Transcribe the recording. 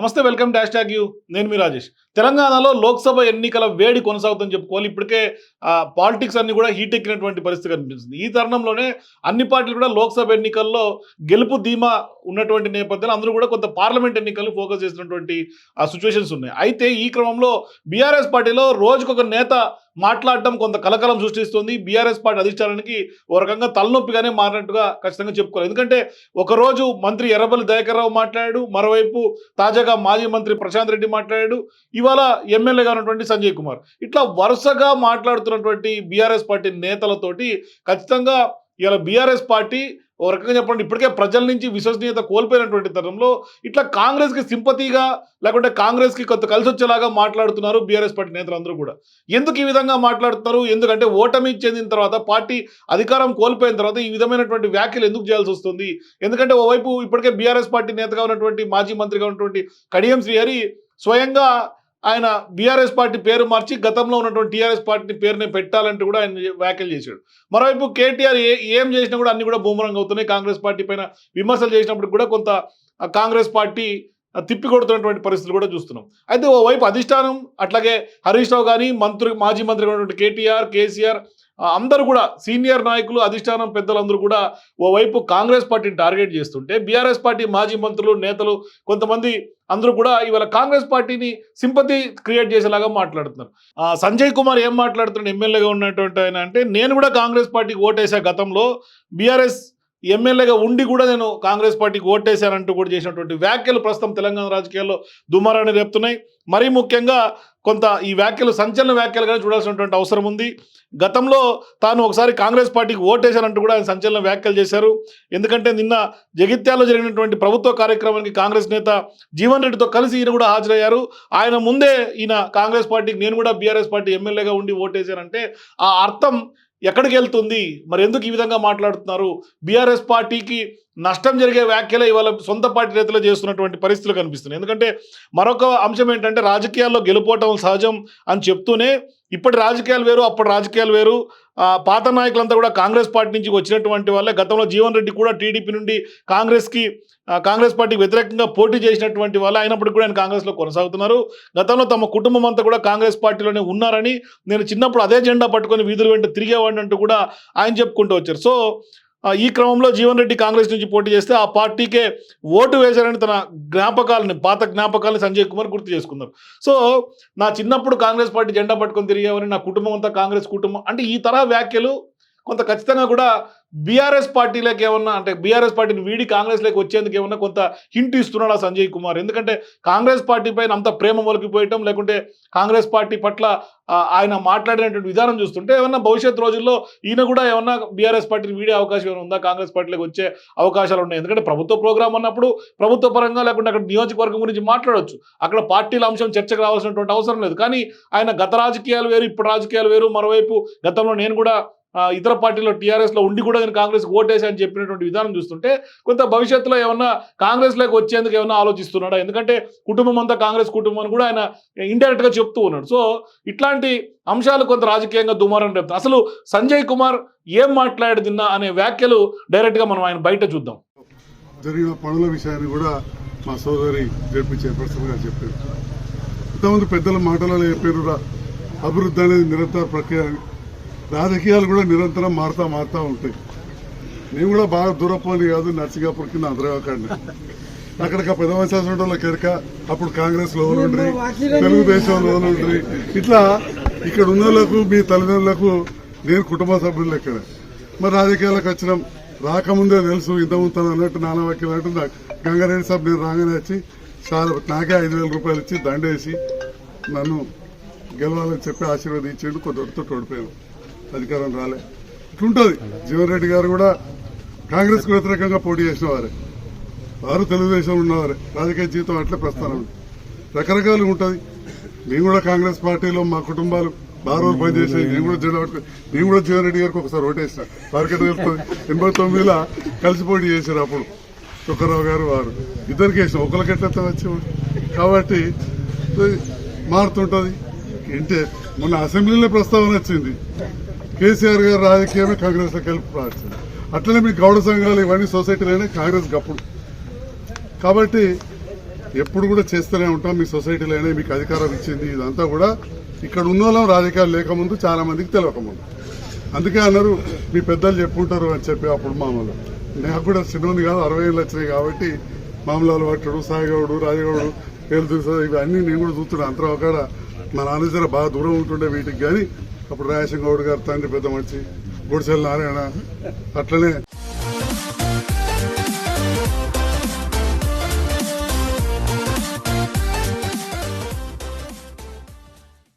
నమస్తే welcome dash tag you. నేను మీ రాజేష్. తెలంగాణలో లోక్సభ ఎన్నికల వేడి కొనసాగుతుందని చెప్పుకోవాలి. ఇప్పటికే పాలిటిక్స్ అన్ని కూడా హీట్ ఎక్కినటువంటి పరిస్థితి కనిపిస్తుంది. ఈ తరుణంలోనే అన్ని పార్టీలు కూడా లోక్సభ ఎన్నికల్లో గెలుపు ధీమా ఉన్నటువంటి నేపథ్యంలో అందరూ కూడా కొంత పార్లమెంట్ ఎన్నికలు ఫోకస్ చేసినటువంటి సిచ్యువేషన్స్ ఉన్నాయి. అయితే ఈ క్రమంలో బీఆర్ఎస్ పార్టీలో రోజుకొక నేత మాట్లాడటం కొంత కలకలం సృష్టిస్తుంది. బీఆర్ఎస్ పార్టీ అధిష్టానానికి ఓ రకంగా తలనొప్పిగానే మారినట్టుగా ఖచ్చితంగా చెప్పుకోవాలి. ఎందుకంటే ఒకరోజు మంత్రి ఎర్రబల్లి దయాకర్రావు మాట్లాడాడు మరోవైపు తాజాగా మాజీ మంత్రి ప్రశాంత్ రెడ్డి మాట్లాడాడు ఇవాళ ఎమ్మెల్యేగా ఉన్నటువంటి సంజయ్ కుమార్. ఇట్లా వరుసగా మాట్లాడుతున్నటువంటి బీఆర్ఎస్ పార్టీ నేతలతోటి ఖచ్చితంగా ఇవాళ బీఆర్ఎస్ పార్టీ ఓ రకంగా చెప్పండి ఇప్పటికే ప్రజల నుంచి విశ్వసనీయత కోల్పోయినటువంటి తరంలో ఇట్లా కాంగ్రెస్కి సింపతిగా లేకుంటే కాంగ్రెస్కి కొంత కలిసి వచ్చేలాగా మాట్లాడుతున్నారు బీఆర్ఎస్ పార్టీ నేతలందరూ కూడా. ఎందుకు ఈ విధంగా మాట్లాడుతున్నారు? ఎందుకంటే ఓటమి చెందిన తర్వాత పార్టీ అధికారం కోల్పోయిన తర్వాత ఈ విధమైనటువంటి వ్యాఖ్యలు ఎందుకు చేయాల్సి వస్తుంది? ఎందుకంటే ఓవైపు ఇప్పటికే బీఆర్ఎస్ పార్టీ నేతగా ఉన్నటువంటి మాజీ మంత్రిగా ఉన్నటువంటి కడియం శ్రీహరి స్వయంగా ఆయన బీఆర్ఎస్ పార్టీ పేరు మార్చి గతంలో ఉన్నటువంటి టీఆర్ఎస్ పార్టీ పేరునే పెట్టాలంటూ కూడా ఆయన వ్యాఖ్యలు చేశాడు. మరోవైపు కేటీఆర్ ఏ ఏం చేసినా కూడా అన్ని కూడా బూమరంగ్ అవుతున్నాయి. కాంగ్రెస్ పార్టీ పైన విమర్శలు చేసినప్పుడు కూడా కొంత కాంగ్రెస్ పార్టీ తిప్పి కొడుతున్నటువంటి పరిస్థితులు కూడా చూస్తున్నాం. అయితే ఓవైపు అధిష్టానం అట్లాగే హరీష్ రావు కానీ మంత్రి మాజీ మంత్రి ఉన్నటువంటి కేటీఆర్ కేసీఆర్ అందరూ కూడా సీనియర్ నాయకులు అధిష్టానం పెద్దలందరూ కూడా ఓవైపు కాంగ్రెస్ పార్టీని టార్గెట్ చేస్తుంటే బీఆర్ఎస్ పార్టీ మాజీ మంత్రులు నేతలు కొంతమంది అందరూ కూడా ఇవాళ కాంగ్రెస్ పార్టీని సింపతి క్రియేట్ చేసేలాగా మాట్లాడుతున్నారు. ఆ, సంజయ్ కుమార్ ఏం మాట్లాడుతున్నాడు ఎమ్మెల్యేగా ఉన్నటువంటి ఆయన అంటే నేను కూడా కాంగ్రెస్ పార్టీకి ఓటేసా గతంలో బీఆర్ఎస్ ఎమ్మెల్యేగా ఉండి కూడా నేను కాంగ్రెస్ పార్టీకి ఓటేశానంటూ కూడా చేసినటువంటి వ్యాఖ్యలు ప్రస్తుతం తెలంగాణ రాజకీయాల్లో దుమారాన్ని రేపుతున్నాయి. మరీ ముఖ్యంగా కొంత ఈ వ్యాఖ్యలు సంచలన వ్యాఖ్యలుగా చూడాల్సినటువంటి అవసరం ఉంది. గతంలో తాను ఒకసారి కాంగ్రెస్ పార్టీకి ఓటేశానంటూ కూడా ఆయన సంచలన వ్యాఖ్యలు చేశారు. ఎందుకంటే నిన్న జగిత్యాలలో జరిగినటువంటి ప్రభుత్వ కార్యక్రమానికి కాంగ్రెస్ నేత జీవన్ రెడ్డితో కలిసి ఈయన కూడా హాజరయ్యారు. ఆయన ముందే ఈయన కాంగ్రెస్ పార్టీకి నేను కూడా బీఆర్ఎస్ పార్టీ ఎమ్మెల్యేగా ఉండి ఓటేశానంటే ఆ అర్థం ఎక్కడికి వెళ్తుంది? మరి ఎందుకు ఈ విధంగా మాట్లాడుతున్నారు? బీఆర్ఎస్ పార్టీకి నష్టం జరిగే వ్యాఖ్యలే ఇవాళ సొంత పార్టీ నేతలు చేస్తున్నటువంటి పరిస్థితులు కనిపిస్తున్నాయి. ఎందుకంటే మరొక అంశం ఏంటంటే రాజకీయాల్లో గెలుపోవటం సహజం అని చెప్తూనే ఇప్పటి రాజకీయాలు వేరు అప్పటి రాజకీయాలు వేరు. పాత నాయకులంతా కూడా కాంగ్రెస్ పార్టీ నుంచి వచ్చినటువంటి వాళ్ళే. గతంలో జీవన్ రెడ్డి కూడా టీడీపీ నుండి కాంగ్రెస్కి కాంగ్రెస్ పార్టీకి వ్యతిరేకంగా పోటీ చేసినటువంటి వాళ్ళు. అయినప్పటికీ కూడా ఆయన కాంగ్రెస్లో కొనసాగుతున్నారు. గతంలో తమ కుటుంబం అంతా కూడా కాంగ్రెస్ పార్టీలోనే ఉన్నారని నేను చిన్నప్పుడు అదే జెండా పట్టుకొని వీధులు వెంట తిరిగేవాడిని అంటూ కూడా ఆయన చెప్పుకుంటూ వచ్చారు. సో ఈ క్రమంలో జీవన్ రెడ్డి కాంగ్రెస్ నుంచి పోటీ చేస్తే ఆ పార్టీకే ఓటు వేశారని తన జ్ఞాపకాలని పాత జ్ఞాపకాలని సంజయ్ కుమార్ గుర్తు చేసుకున్నారు. సో నా చిన్నప్పుడు కాంగ్రెస్ పార్టీ జెండా పట్టుకొని తిరిగేవారని నా కుటుంబం అంతా కాంగ్రెస్ కుటుంబం. అంటే ఈ తరహా వ్యాఖ్యలు కొంత ఖచ్చితంగా కూడా బీఆర్ఎస్ పార్టీలోకి ఏమన్నా అంటే బీఆర్ఎస్ పార్టీని వీడి కాంగ్రెస్లోకి వచ్చేందుకు ఏమన్నా కొంత హింట్ ఇస్తున్నాడా సంజయ్ కుమార్? ఎందుకంటే కాంగ్రెస్ పార్టీ పైన అంత ప్రేమ మొలికిపోయటం లేకుంటే కాంగ్రెస్ పార్టీ పట్ల ఆయన మాట్లాడినటువంటి విధానం చూస్తుంటే ఏమన్నా భవిష్యత్ రోజుల్లో ఈయన కూడా ఏమన్నా బీఆర్ఎస్ పార్టీని వీడే అవకాశం ఏమైనా ఉందా? కాంగ్రెస్ పార్టీలోకి వచ్చే అవకాశాలు ఉన్నాయి. ఎందుకంటే ప్రభుత్వ ప్రోగ్రాం అన్నప్పుడు ప్రభుత్వ పరంగా లేకుంటే అక్కడ నియోజకవర్గం గురించి మాట్లాడొచ్చు. అక్కడ పార్టీల అంశం చర్చకు రావాల్సినటువంటి అవసరం లేదు. కానీ ఆయన గత రాజకీయాలు వేరు ఇప్పుడు రాజకీయాలు వేరు. మరోవైపు గతంలో నేను కూడా ఇతర పార్టీలో టీఆర్ఎస్లో ఉండి కూడా నేను కాంగ్రెస్ ఓటేసి అని చెప్పినటువంటి విధానం చూస్తుంటే కొంత భవిష్యత్తులో ఏమన్నా కాంగ్రెస్లోకి వచ్చేందుకు ఏమన్నా ఆలోచిస్తున్నాడా? ఎందుకంటే కుటుంబం అంతా కాంగ్రెస్ కుటుంబం అని కూడా ఆయన ఇండైరెక్ట్గా చెప్తూ ఉన్నాడు. సో ఇట్లాంటి అంశాలు కొంత రాజకీయంగా దుమారం రేపుతాయి. అసలు సంజయ్ కుమార్ ఏం మాట్లాడుతున్నా అనే వ్యాఖ్యలు డైరెక్ట్గా మనం ఆయన బయట చూద్దాం. జరిగిన పనుల విషయాన్ని కూడా మా సోదరి జడ్పీ చైర్పర్సన్ గారు చెప్పారు. ఇంతమంది పెద్దల మాటలలో చెప్పారు అభివృద్ధి అనేది నిరంతర ప్రక్రియ రాజకీయాలు కూడా నిరంతరం మారుతా మారుతా ఉంటాయి. నేను కూడా బాగా దూరపోని కాదు నర్సింగాపూర్ కింద అంతర్గాకండి అక్కడ పెద్ద వయసు కెరక అప్పుడు కాంగ్రెస్లో ఉండ్రి తెలుగుదేశం లో ఉండ్రి. ఇట్లా ఇక్కడ ఉన్న వాళ్ళకు మీ తల్లిదండ్రులకు నేను కుటుంబ సభ్యులు ఇక్కడ మరి రాజకీయాలకు వచ్చినాం. రాకముందే తెలుసు ఇంతకుముందు తను అన్నట్టు నానా వాక్యం అన్నట్టు గంగారెడ్డి సాబ్ నేను రాగానే వచ్చి చాలా నాకే ఐదు వేల రూపాయలు ఇచ్చి దండేసి నన్ను గెలవాలని చెప్పి ఆశీర్వదించాడు కొందరితో ఓడిపోయాను అధికారం రాలే. ఇట్లుంటుంది. జీవన్ రెడ్డి గారు కూడా కాంగ్రెస్కు వ్యతిరేకంగా పోటీ చేసిన వారే వారు తెలుగుదేశంలో ఉన్నవారే. రాజకీయ జీవితం అట్లే ప్రస్థానం రకరకాలు ఉంటుంది. మేము కూడా కాంగ్రెస్ పార్టీలో మా కుటుంబాలు బాగా రోజులు పనిచేసాయి నేను కూడా జెండా పట్టుకుని నేను కూడా జీవన్ రెడ్డి గారికి ఒకసారి ఓటేసిన. వారికి తెలుస్తుంది? ఎనభై తొమ్మిదిలో కలిసి పోటీ చేశారు అప్పుడు. సుఖరావు గారు వారు. ఇద్దరికి వేసిన. ఒకరికి ఎట్లా వచ్చేవాడు కాబట్టి మారుతుంటుంది. ఏంటే మొన్న అసెంబ్లీలో ప్రస్తావన వచ్చింది. కేసీఆర్ గారు రాజకీయమే కాంగ్రెస్లో కలిపి అట్లనే మీ గౌడ సంఘాలు ఇవన్నీ సొసైటీలోనే కాంగ్రెస్ గప్పుడు. కాబట్టి ఎప్పుడు కూడా చేస్తూనే ఉంటాం మీ సొసైటీలోనే మీకు అధికారం ఇచ్చింది ఇదంతా కూడా ఇక్కడ ఉన్న వాళ్ళం రాజకీయాలు లేకముందు చాలా మందికి తెలియకముందు అందుకే అన్నారు మీ పెద్దలు చెప్పుంటారు అని చెప్పి అప్పుడు మామూలు. నాకు కూడా చిన్నది కాదు అరవై ఏళ్ళు వచ్చినాయి కాబట్టి మామూలు పట్టడు సాయిగౌడు రాజగౌడు పేరు ఇవన్నీ నేను కూడా చూస్తున్నాను. అంతరం ఒక మా నాన్న బాగా దూరం ఉంటుండే వీటికి కానీ అప్పుడు రాజశేఖర గౌడ్ గారు తండ్రి పెద్ద మనిషి గుడిసెల నారాయణ అట్లనే